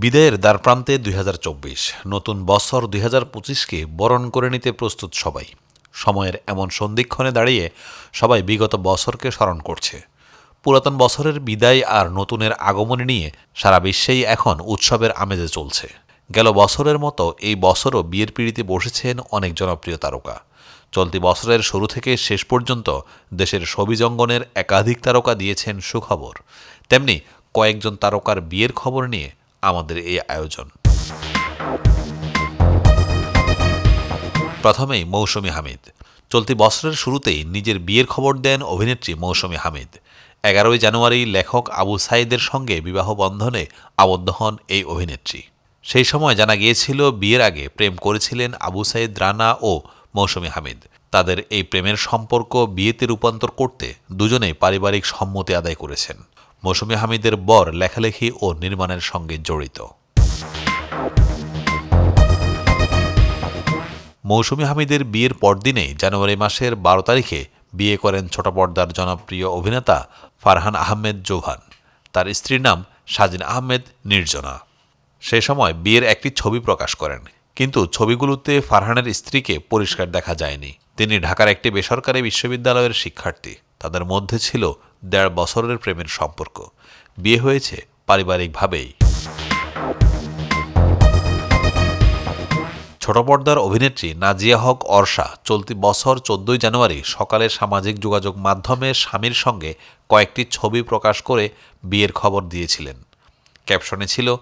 বিদায়ের দ্বারপ্রান্তে দুই হাজার চব্বিশ। নতুন বছর দুই পঁচিশকে বরণ করে নিতে প্রস্তুত সবাই। সময়ের এমন সন্ধিক্ষণে দাঁড়িয়ে সবাই বিগত বছরকে স্মরণ করছে। পুরাতন বছরের বিদায় আর নতুনের আগমন নিয়ে সারা বিশ্বেই এখন উৎসবের আমেজে চলছে। গেল বছরের মতো এই বছরও বিয়ের পিড়িতে বসেছেন অনেক জনপ্রিয় তারকা। চলতি বছরের শুরু থেকে শেষ পর্যন্ত দেশের ছবিজঙ্গনের একাধিক তারকা দিয়েছেন সুখবর। তেমনি কয়েকজন তারকার বিয়ের খবর নিয়ে আমাদের এই আয়োজন। প্রথমেই মৌসুমী হামিদ। চলতি বছরের শুরুতেই নিজের বিয়ের খবর দেন অভিনেত্রী মৌসুমী হামিদ। এগারোই জানুয়ারি লেখক আবু সাইদের সঙ্গে বিবাহ বন্ধনে আবদ্ধ হন এই অভিনেত্রী। সেই সময় জানা গিয়েছিল, বিয়ের আগে প্রেম করেছিলেন আবু সাইদ, রানা ও মৌসুমী হামিদ। তাদের এই প্রেমের সম্পর্ক বিয়েতে রূপান্তর করতে দুজনেই পারিবারিক সম্মতি আদায় করেছেন। মৌসুমী হামিদের বর লেখালেখি ও নির্মাণের সঙ্গে জড়িত। মৌসুমী হামিদের বিয়ের পরদিনেই জানুয়ারি মাসের বারো তারিখে বিয়ে করেন ছোট পর্দার জনপ্রিয় অভিনেতা ফারহান আহমেদ জোভান তার স্ত্রীর নাম সাজিন আহমেদ নির্জনা। সে সময় বিয়ের একটি ছবি প্রকাশ করেন, কিন্তু ছবিগুলোতে ফারহানের স্ত্রীকে পরিষ্কার দেখা যায়নি। তিনি ঢাকার একটি বেসরকারি বিশ্ববিদ্যালয়ের শিক্ষার্থী। তাদের মধ্যে ছিল দেড় বছরের প্রেমের সম্পর্ক। বিয়ে হয়েছে পারিবারিকভাবেই। ছোট পর্দার অভিনেত্রী নাজিয়া হক অর্ষা চলতি বছর চোদ্দই জানুয়ারি সকালে সামাজিক যোগাযোগ মাধ্যমে স্বামীর সঙ্গে কয়েকটি ছবি প্রকাশ করে বিয়ের খবর দিয়েছিলেন। ক্যাপশনে ছিল,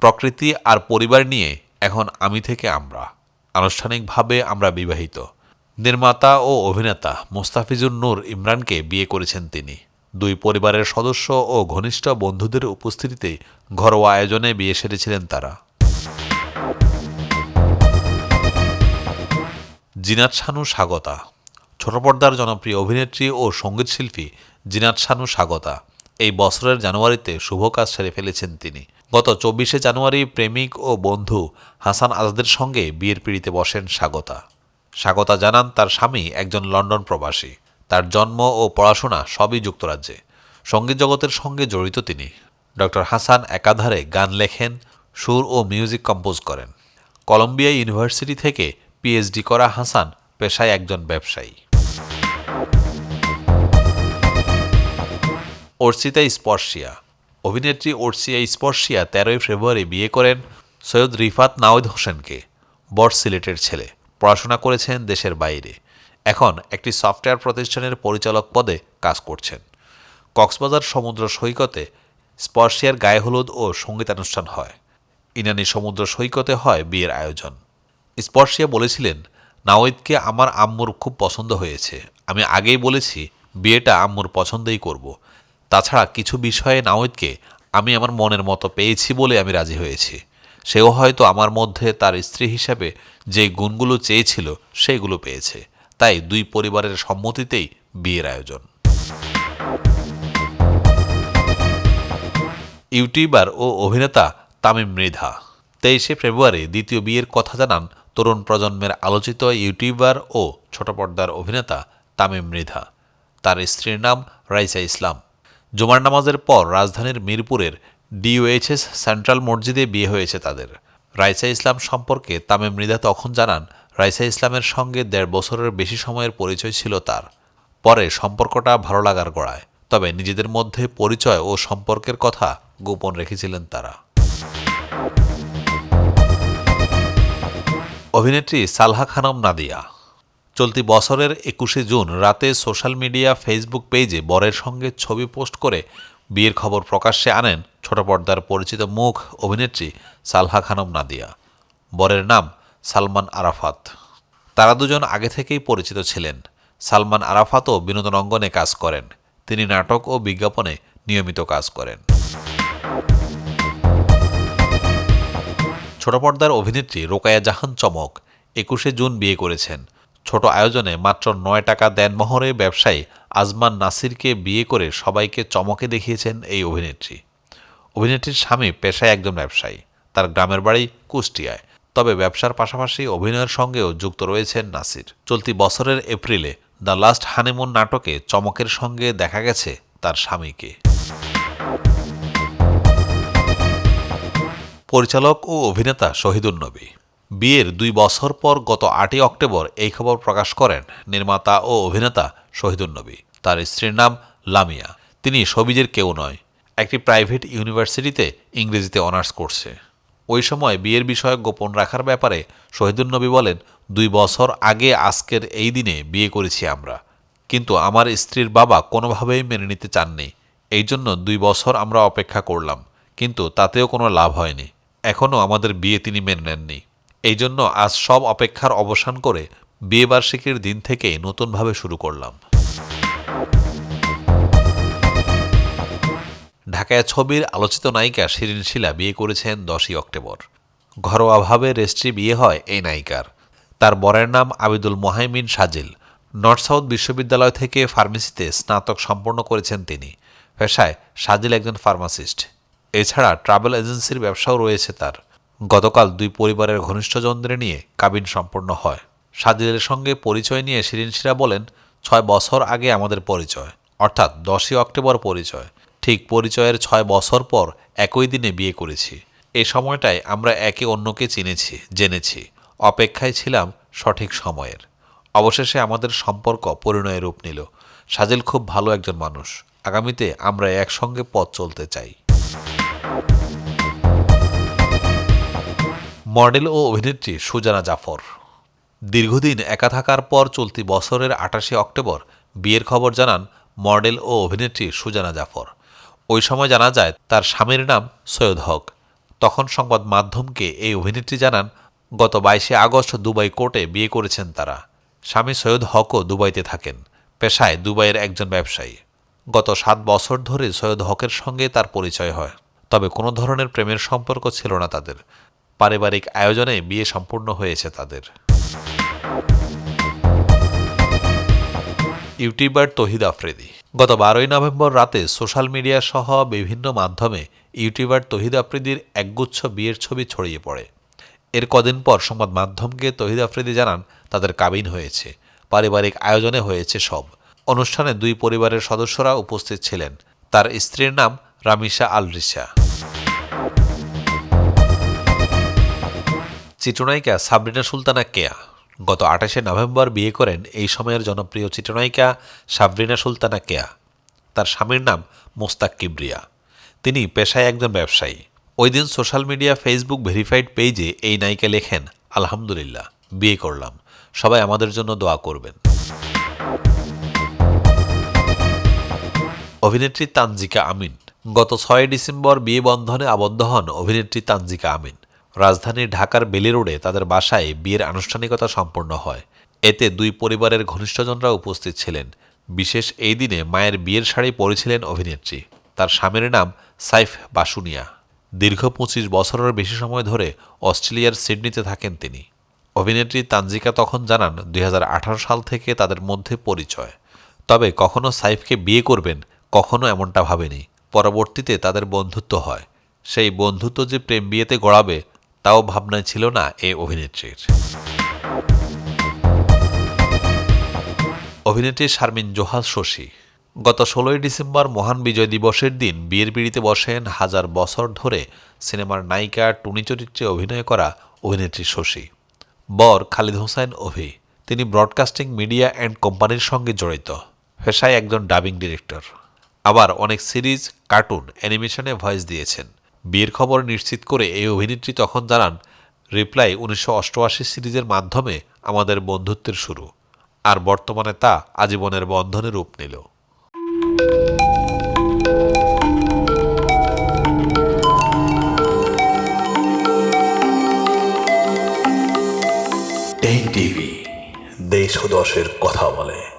প্রকৃতি আর পরিবার নিয়ে এখন আমি থেকে আমরা। আনুষ্ঠানিকভাবে আমরা বিবাহিত। নির্মাতা ও অভিনেতা মোস্তাফিজুর নূর ইমরানকে বিয়ে করেছেন তিনি। দুই পরিবারের সদস্য ও ঘনিষ্ঠ বন্ধুদের উপস্থিতিতে ঘরোয়া আয়োজনে বিয়ে সেরেছিলেন তারা। জিনাত শানু স্বাগতা। ছোট পর্দার জনপ্রিয় অভিনেত্রী ও সঙ্গীতশিল্পী জিনাত শানু স্বাগতা। এই বছরের জানুয়ারিতে শুভ কাজ সেরে ফেলেছেন তিনি। গত চব্বিশে জানুয়ারি প্রেমিক ও বন্ধু হাসান আজাদের সঙ্গে বিয়ের পিড়িতে বসেন স্বাগতা। স্বাগতা জানান তার স্বামী, একজন লন্ডন প্রবাসী। তার জন্ম ও পড়াশোনা সবই যুক্তরাজ্যে। সংগীত জগতের সঙ্গে জড়িত তিনি। ডক্টর হাসান একাধারে গান লেখেন, সুর ও মিউজিক কম্পোজ করেন। কলম্বিয়া ইউনিভার্সিটি থেকে পিএইচডি করা হাসান পেশায় একজন ব্যবসায়ী। অর্চিতা স্পর্শিয়া। অভিনেত্রী অর্চিয়া স্পর্শিয়া তেরোই ফেব্রুয়ারি বিয়ে করেন সৈয়দ রিফাত নাওয়েদ হোসেনকে বর সিলেটের ছেলে। পড়াশোনা করেছেন দেশের বাইরে। এখন একটি সফটওয়্যার প্রতিষ্ঠানের পরিচালক পদে কাজ করছেন। কক্সবাজার সমুদ্র সৈকতে স্পর্শিয়ার গায়ে হলুদ ও সঙ্গীতানুষ্ঠান হয়। ইনানি সমুদ্র সৈকতে হয় বিয়ের আয়োজন। স্পর্শিয়া বলেছিলেন নাওয়েদকে আমার আম্মুর খুব পছন্দ হয়েছে। আমি আগেই বলেছি, বিয়েটা আম্মুর পছন্দেই করব। তাছাড়া কিছু বিষয়ে নাওয়েদকে আমি আমার মনের মতো পেয়েছি বলে আমি রাজি হয়েছি। সেও হয়তো আমার মধ্যে তার স্ত্রী হিসাবে যে গুণগুলো চেয়েছিল, সেগুলো পেয়েছে। তাই দুই পরিবারের সম্মতিতেই বিয়ের আয়োজন। ইউটিউবার ও অভিনেতা তামিম মৃধা, তেইশে ফেব্রুয়ারি দ্বিতীয় বিয়ের কথা জানান তরুণ প্রজন্মের আলোচিত ইউটিউবার ও ছোট পর্দার অভিনেতা তামিম মৃধা। তার স্ত্রীর নাম রাইসা ইসলাম। জুমার নামাজের পর রাজধানীর মিরপুরের ডিওএইচএস সেন্ট্রাল মসজিদে বিয়ে হয়েছে তাদের। রাইসা ইসলাম সম্পর্কে তামিম মৃধা তখন জানান রাইসা ইসলামের সঙ্গে দেড় বছরের বেশি সময়ের পরিচয় ছিল তার। পরে সম্পর্কটা ভালো লাগার গড়ায়। তবে নিজেদের মধ্যে পরিচয় ও সম্পর্কের কথা গোপন রেখেছিলেন তারা। অভিনেত্রী সালহা খানম নাদিয়া। চলতি বছরের একুশে জুন রাতে সোশ্যাল মিডিয়া ফেসবুক পেজে বরের সঙ্গে ছবি পোস্ট করে বিয়ের খবর প্রকাশ্যে আনেন ছোট পর্দার পরিচিত মুখ অভিনেত্রী সালহা খানম নাদিয়া। বরের নাম সালমান আরাফাত। তারা দুজন আগে থেকেই পরিচিত ছিলেন। সালমান আরাফাতও বিনোদন অঙ্গনে কাজ করেন। তিনি নাটক ও বিজ্ঞাপনে নিয়মিত কাজ করেন। ছোট পর্দার অভিনেত্রী রোকায়া জাহান চমক একুশে জুন বিয়ে করেছেন। ছোট আয়োজনে মাত্র নয় টাকা দেনমোহরে ব্যবসায়ী আজমান নাসিরকে বিয়ে করে সবাইকে চমকে দেখিয়েছেন এই অভিনেত্রী। অভিনেত্রীর স্বামী পেশায় একজন ব্যবসায়ী। তার গ্রামের বাড়ি কুষ্টিয়ায়। তবে ব্যবসার পাশাপাশি অভিনয়ের সঙ্গেও যুক্ত রয়েছেন নাসির। চলতি বছরের এপ্রিলে দ্য লাস্ট হানিমুন নাটকে চমকের সঙ্গে দেখা গেছে তার স্বামীকে। পরিচালক ও অভিনেতা শহীদুল নবী। বিয়ের দুই বছর পর গত আটই অক্টোবর এই খবর প্রকাশ করেন নির্মাতা ও অভিনেতা শহীদুল নবী। তার স্ত্রীর নাম লামিয়া। তিনি সবিজের কেউ নয়। একটি প্রাইভেট ইউনিভার্সিটিতে ইংরেজিতে অনার্স করছে। ওই সময় বিয়ের বিষয় গোপন রাখার ব্যাপারে শহীদুল নবী বলেন, দুই বছর আগে আজকের এই দিনে বিয়ে করেছি আমরা। কিন্তু আমার স্ত্রীর বাবা কোনোভাবেই মেনে নিতে চাননি। এই জন্য দুই বছর আমরা অপেক্ষা করলাম। কিন্তু তাতেও কোনো লাভ হয়নি। এখনও আমাদের বিয়ে তিনি মেনে নেননি। এই জন্য আজ সব অপেক্ষার অবসান করে বিয়েবার্ষিকীর দিন থেকে নতুনভাবে শুরু করলাম। ঢাকায় ছবির আলোচিত নায়িকা শিরিন শিলা বিয়ে করেছেন দশই অক্টোবর। ঘরোয়াভাবে রেস্ট্রি বিয়ে হয় এই নায়িকার। তার বরের নাম আবিদুল মোহাইমিন সাজিল। নর্থ সাউথ বিশ্ববিদ্যালয় থেকে ফার্মেসিতে স্নাতক সম্পন্ন করেছেন তিনি। পেশায় সাজিল একজন ফার্মাসিস্ট। এছাড়া ট্রাভেল এজেন্সির ব্যবসাও রয়েছে তার। গতকাল দুই পরিবারের ঘনিষ্ঠজনদের নিয়ে কাবিন সম্পন্ন হয়। সাজিলের সঙ্গে পরিচয় নিয়ে শিরিন শিরা বলেন, ছয় বছর আগে আমাদের পরিচয়, অর্থাৎ দশই অক্টোবর পরিচয়। ঠিক পরিচয়ের ছয় বছর পর একই দিনে বিয়ে করেছি। এ সময়টায় আমরা একে অন্যকে চিনেছি, জেনেছি। অপেক্ষায় ছিলাম সঠিক সময়ের। অবশেষে আমাদের সম্পর্ক পরিণয়ের রূপ নিল। সাজিল খুব ভালো একজন মানুষ। আগামীতে আমরা একসঙ্গে পথ চলতে চাই। মডেল ও অভিনেত্রী সুজানা জাফর। দীর্ঘদিন একা থাকার পর চলতি বছরের আটাশে অক্টোবর বিয়ের খবর জানান মডেল ও অভিনেত্রী সুজানা জাফর। ওই সময় জানা যায় তার স্বামীর নাম সৈয়দ হক। তখন সংবাদ মাধ্যমকে এই অভিনেত্রী জানান, গত বাইশে আগস্ট দুবাই কোর্টে বিয়ে করেছেন তারা। স্বামী সৈয়দ হকও দুবাইতে থাকেন, পেশায় দুবাইয়ের একজন ব্যবসায়ী। গত সাত বছর ধরে সৈয়দ হকের সঙ্গে তার পরিচয় হয়, তবে কোনো ধরনের প্রেমের সম্পর্ক ছিল না তাদের। পারিবারিক আয়োজনে বিয়ে সম্পূর্ণ হয়েছে তাদের। ইউটিউবার তহিদ আফ্রিদি। গত বারোই নভেম্বর রাতে সোশ্যাল মিডিয়া সহ বিভিন্ন মাধ্যমে ইউটিউবার তহিদ আফ্রিদির একগুচ্ছ বিয়ের ছবি ছড়িয়ে পড়ে। এর কদিন পর সংবাদ মাধ্যমকে তহিদ আফ্রিদি জানান, তাদের কাবিন হয়েছে, পারিবারিক আয়োজনে হয়েছে সব। অনুষ্ঠানে দুই পরিবারের সদস্যরা উপস্থিত ছিলেন। তার স্ত্রীর নাম রামিশা আল রিসা চিত্রনায়িকা সাবরিনা সুলতানা কেয়া। গত আঠাশে নভেম্বর বিয়ে করেন এই সময়ের জনপ্রিয় চিত্রনায়িকা সাবরিনা সুলতানা কেয়া। তার স্বামীর নাম মোস্তাক কিবরিয়া। তিনি পেশায় একজন ব্যবসায়ী। ওই দিন সোশ্যাল মিডিয়া, ফেসবুক ভেরিফাইড পেজে এই নায়িকা লেখেন, আলহামদুলিল্লাহ, বিয়ে করলাম। সবাই আমাদের জন্য দোয়া করবেন। অভিনেত্রী তানজিকা আমিন। গত ছয় ডিসেম্বর বিয়ে বন্ধনে আবদ্ধ হন অভিনেত্রী তানজিকা আমিন। রাজধানীর ঢাকার বেলি রোডে তাদের বাসায় বিয়ের আনুষ্ঠানিকতা সম্পন্ন হয়। এতে দুই পরিবারের ঘনিষ্ঠজনরা উপস্থিত ছিলেন। বিশেষ এই দিনে মায়ের বিয়ের শাড়ি পরেছিলেন অভিনেত্রী। তার স্বামীর নাম সাইফ বাসুনিয়া। দীর্ঘ পঁচিশ বছরের বেশি সময় ধরে অস্ট্রেলিয়ার সিডনিতে থাকেন তিনি। অভিনেত্রী তানজিকা তখন জানান, দুই হাজার আঠারো সাল থেকে তাদের মধ্যে পরিচয়। তবে কখনো সাইফকে বিয়ে করবেন, কখনো এমনটা ভাবেনি। পরবর্তীতে তাদের বন্ধুত্ব হয়। সেই বন্ধুত্ব যে প্রেম বিয়েতে গড়াবে তাও ভাবনায় ছিল না এই অভিনেত্রীর। অভিনেত্রী শারমিন জোহাল শশী। গত ষোলোই ডিসেম্বর মহান বিজয় দিবসের দিন বিয়ের পিড়িতে বসেন হাজার বছর ধরে সিনেমার নায়িকা, টুনি চরিত্রে অভিনয় করা অভিনেত্রী শশী। বর খালিদ হোসেন অভি। তিনি ব্রডকাস্টিং মিডিয়া অ্যান্ড কোম্পানির সঙ্গে জড়িত। পেশায় একজন ডাবিং ডিরেক্টর। আবার অনেক সিরিজ, কার্টুন, অ্যানিমেশনে ভয়েস দিয়েছেন। বিয়ের খবর নিশ্চিত করে এই অভিনেত্রী তখন জানান, রিপ্লাই উনিশশো অষ্টআশি সিরিজের মাধ্যমে আমাদের বন্ধুত্বের শুরু, আর বর্তমানে তা আজীবনের বন্ধনে রূপ নিল। দেশ ও দশের কথা বলে।